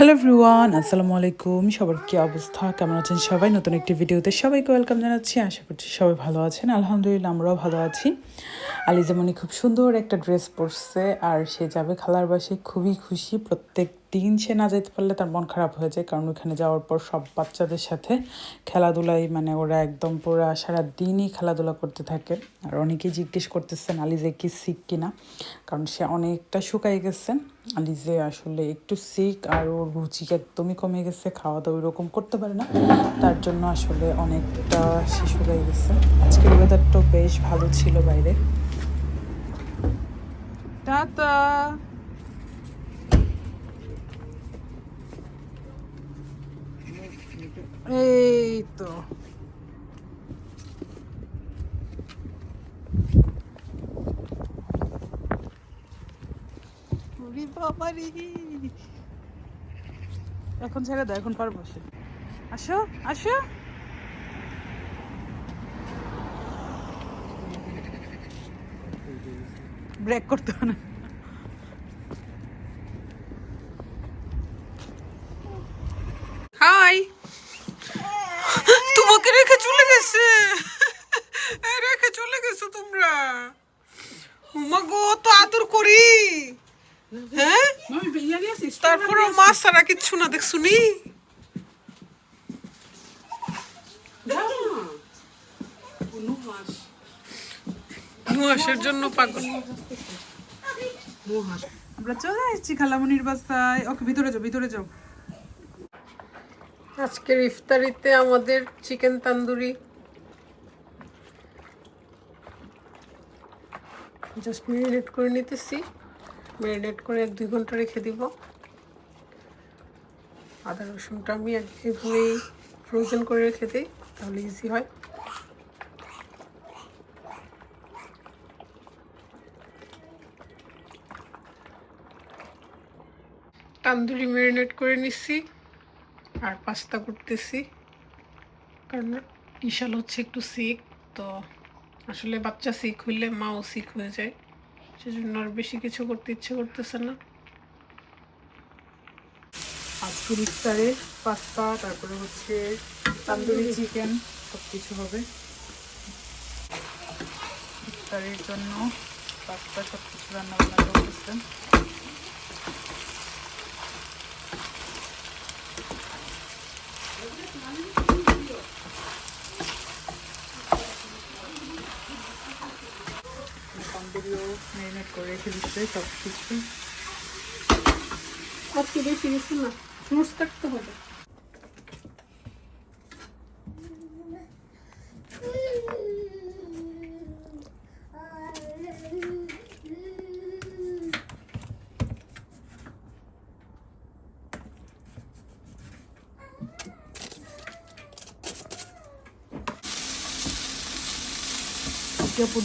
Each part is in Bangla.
হ্যালো এভরিওয়ান, আসসালামু আলাইকুম। সবার কি অবস্থা? কেমন আছেন সবাই? নতুন একটি ভিডিওতে সবাইকে ওয়েলকাম জানাচ্ছি। আশা করছি সবাই ভালো আছেন। আলহামদুলিল্লাহ, আমরাও ভালো আছি। আলিজামনি খুব সুন্দর একটা ড্রেস পরছে আর সে যাবে খালার বাসে খুবই খুশি। প্রত্যেক দিন সে না যেতে পারলে তার মন খারাপ হয়ে যায়। কারণ ওখানে যাওয়ার পর সব বাচ্চাদের সাথে খেলাধুলাই মানে ওরা একদম পুরো সারা দিনই খেলাধুলা করতে থাকে। আর অনেকেই জিজ্ঞেস করতেছেন, আলিজে কি সিক কিনা? কারণ সে অনেকটা শুকাই গেছে আলিজে আসলে একটু সিক আর ওর রুচি একদমই কমে গেছে খাওয়া দাওয়া ওইরকম করতে পারে না। তার জন্য আসলে অনেকটা সে শুকাই গেছে। আজকের ওয়েদারটাও বেশ ভালো ছিল বাইরে। টাটা! এই তো এখন ছেড়ে দাও এখন পারব সে আসো আসো। ব্রেক করতে হবে না হাই তোমাকে রেখে চলে গেছে এই রেখে চলে গেছো তোমরা উমা গো তো আদর করি হ্যাঁ তারপরে মাছ কিচ্ছু না দেখ শুনি নুহাসের জন্য পাগল। আমরা চলে এসেছি খালামনির বাসায়। ওকে ভিতরে যাও ভিতরে যাও। আজকের ইফতারিতে আমাদের চিকেন তান্দুরি। জাস্ট ম্যারিনেট করে নিতেছি। ম্যারিনেট করে এক দুই ঘণ্টা রেখে দিব। আদা, রসুনটা আমি এভাবেই ফ্রোজেন করে রেখে দিই, তাহলে ইজি হয়। তান্দুরি ম্যারিনেট করে নিচ্ছি আর পাস্তা করতেছি। কারণ ইশাল হচ্ছে একটু সিক তো আসলে বাচ্চা সিক হইলে মাও সিক হয়ে যায়। সেজন্য আর বেশি কিছু করতে ইচ্ছে করতেছে না। আজকের ইফতারে পাস্তা, তারপরে হচ্ছে তান্দুরি চিকেন সব কিছু হবে। ইফতারের জন্য পাস্তা সব কিছু রান্না বান্না করতেছে তান্দুরিও ম্যারিনেট করে রেখে দিচ্ছে সব কিছু আজকে বেশি কিছু না? ফ্রুটস কাটতে হবে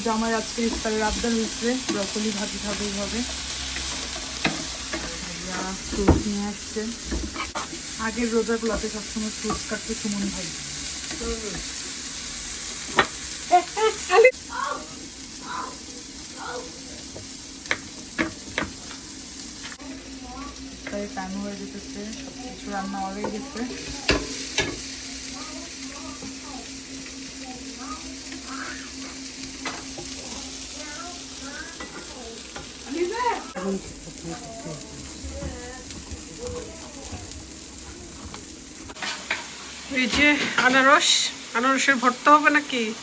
জামাই আজকে ইফতারের আবদার হয়েছে। ব্রকলি ভাজি খাবে এইভাবে। ফ্রুট নিয়ে আসছে। আগের রোজাগুলোতে সবসময় ফ্রুটস কাটতে সুমন ভাই টাইম হয়ে যেতেছে কিছু রান্না হয়ে গেছে। এই যে আনারস, আনারসের ভর্তা হবে নাকি?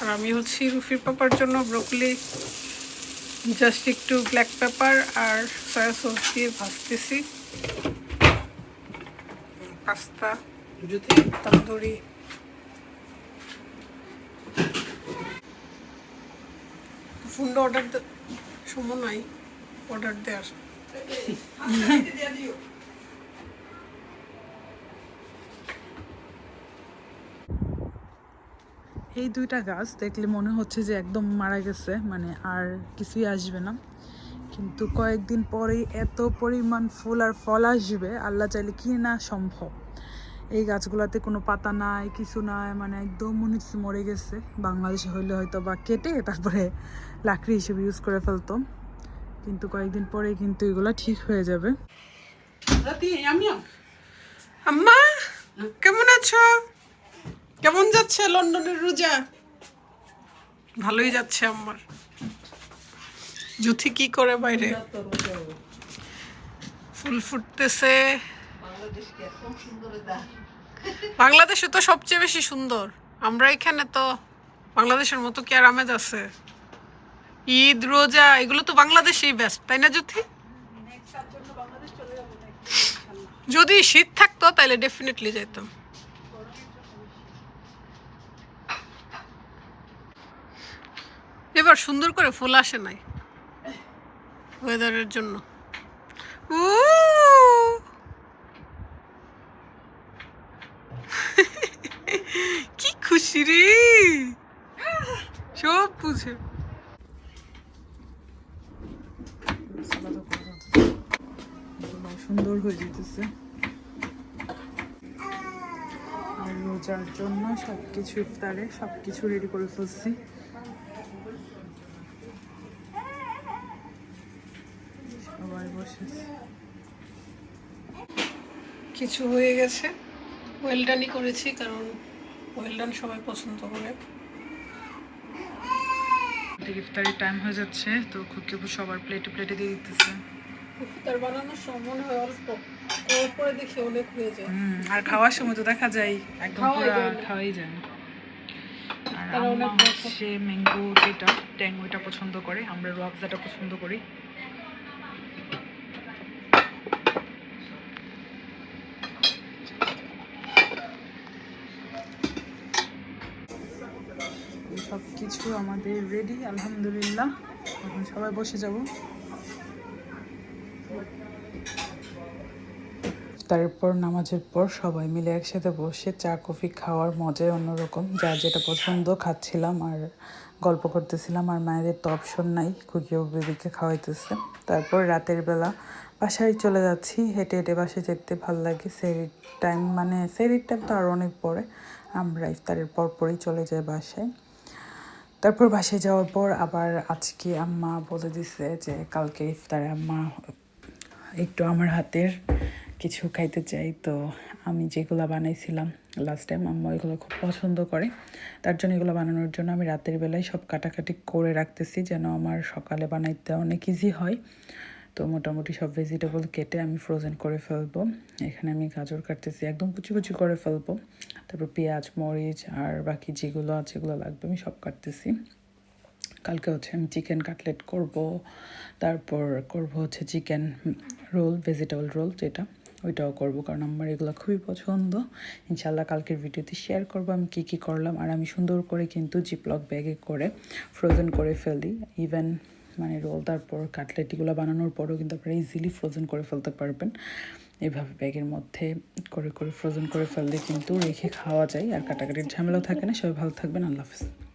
আর আমি হচ্ছি রুফির পাপার জন্য ব্রকলি জাস্ট একটু ব্ল্যাক পেপার আর সয়া সস দিয়ে ভাজতেছি। পাস্তা, তন্দুরি। ফুন্ড অর্ডার সময় নাই অর্ডার দেওয়ার এই দুইটা গাছ দেখলে মনে হচ্ছে যে একদম মারা গেছে মানে আর কিছুই আসবে না। কিন্তু কয়েকদিন পরেই এত পরিমাণ ফুল আর ফল আসবে আল্লাহ চাইলে কি না সম্ভব। এই গাছগুলোতে কোনো পাতা নাই কিছু নাই মানে একদম মনে হচ্ছে মরে গেছে। বাংলাদেশে হইলে হয়তো বা কেটে তারপরে লাকড়ি হিসেবে ইউজ করে ফেলতো কিন্তু কয়েকদিন পরে কিন্তু এগুলো ঠিক হয়ে যাবে। আম্মা কেমন আছো? কেমন যাচ্ছে লন্ডনের রোজা? ভালোই যাচ্ছে আমার। জুথি কি করে বাইরে? ফুল ফুটতেছে। বাংলাদেশে তো সবচেয়ে বেশি সুন্দর। আমরা এখানে তো বাংলাদেশের মতো কি আর আমেজ আছে? ঈদ, রোজা, এগুলো তো বাংলাদেশেই ব্যস্ত তাই না জুথি যদি শীত থাকতো তাহলে ডেফিনেটলি যেতাম এবার সুন্দর করে ফুল আসে নাই ওয়েদারের জন্য। কি খুশি রে! সব বুঝে। সুন্দর হয়ে যেতেছে। রোজার জন্য সব কিছু ইফতারে সব কিছু রেডি করে ফেলছি সবাই বসেছে কিছু হয়ে গেছে। ওয়েলডানই করেছি কারণ ওয়েলডান সবাই পছন্দ করে। ইফতারির টাইম হয়ে যাচ্ছে তো খুকিবু সবার প্লেটে প্লেটে দিয়ে দিতেছে। ইফতার বানানোর সময় হয় অল্প। পরে দেখি অনেক হয়ে যায়। আর খাওয়ার সময় তো দেখা যায় একদম পুরো খাওয়াই যায়। আর বড়। হচ্ছে ম্যাঙ্গো যেটা ট্যাং ওইটা পছন্দ করে আমরা রোয়াবজাটা পছন্দ করি। সব কিছু আমাদের রেডি আলহামদুলিল্লাহ। এখন সবাই বসে যাব। তারপর নামাজের পর সবাই মিলে একসাথে বসে চা, কফি খাওয়ার মজাই অন্যরকম। যা যেটা পছন্দ খাচ্ছিলাম আর গল্প করতেছিলাম আর মায়েদের তো অপশন নাই খুকিও বেবিকে খাওয়াইতেছে। তারপর রাতের বেলা বাসায় চলে যাচ্ছি, হেঁটে হেঁটে বাসায় যেতে ভালো লাগে। সেরির টাইম মানে সেরির টাইম তো আরও অনেক পরে। আমরা ইফতারের পর পরেই চলে যাই বাসায়। তারপর বাসায় যাওয়ার পর আবার আজকে আম্মা বলে দিছে যে কালকে ইফতারে আম্মা একটু আমার হাতের কিছু খাইতে চাই তো আমি যেগুলো বানাইছিলাম লাস্ট টাইম আম্মা এগুলো খুব পছন্দ করে। তার জন্য এগুলো বানানোর জন্য আমি রাতের বেলায় সব কাটাকাটি করে রাখতেছি যেন আমার সকালে বানাইতে অনেক ইজি হয়। তো মোটামুটি সব ভেজিটেবল কেটে আমি ফ্রোজেন করে ফেলব। এখানে আমি গাজর কাটতেছি, একদম কুচি কুচি করে ফেলব। তারপর পেঁয়াজ, মরিচ আর বাকি যেগুলো আছে যেগুলো লাগবে, আমি সব কাটতেছি। কালকে হচ্ছে আমি চিকেন কাটলেট করব, তারপর করব হচ্ছে চিকেন রোল ভেজিটেবল রোল যেটা, ওইটাও করব, কারণ আমার এগুলো খুবই পছন্দ। ইনশাল্লাহ কালকের ভিডিওতে শেয়ার করব আমি কী কী করলাম, আর আমি সুন্দর করে কিন্তু জিপলক ব্যাগে করে ফ্রোজেন করে ফেলি। ইভেন মানে রোল তারপর কাটলেট এগুলো বানানোর পরেও কিন্তু আপনারা ইজিলি ফ্রোজেন করে ফেলতে পারবেন। এভাবে ব্যাগের মধ্যে করে করে ফ্রোজেন করে ফেললে কিন্তু রেখে খাওয়া যায় আর কাটাকাটির ঝামেলাও থাকে না। সবাই ভালো থাকবেন। আল্লাহ হাফিজ।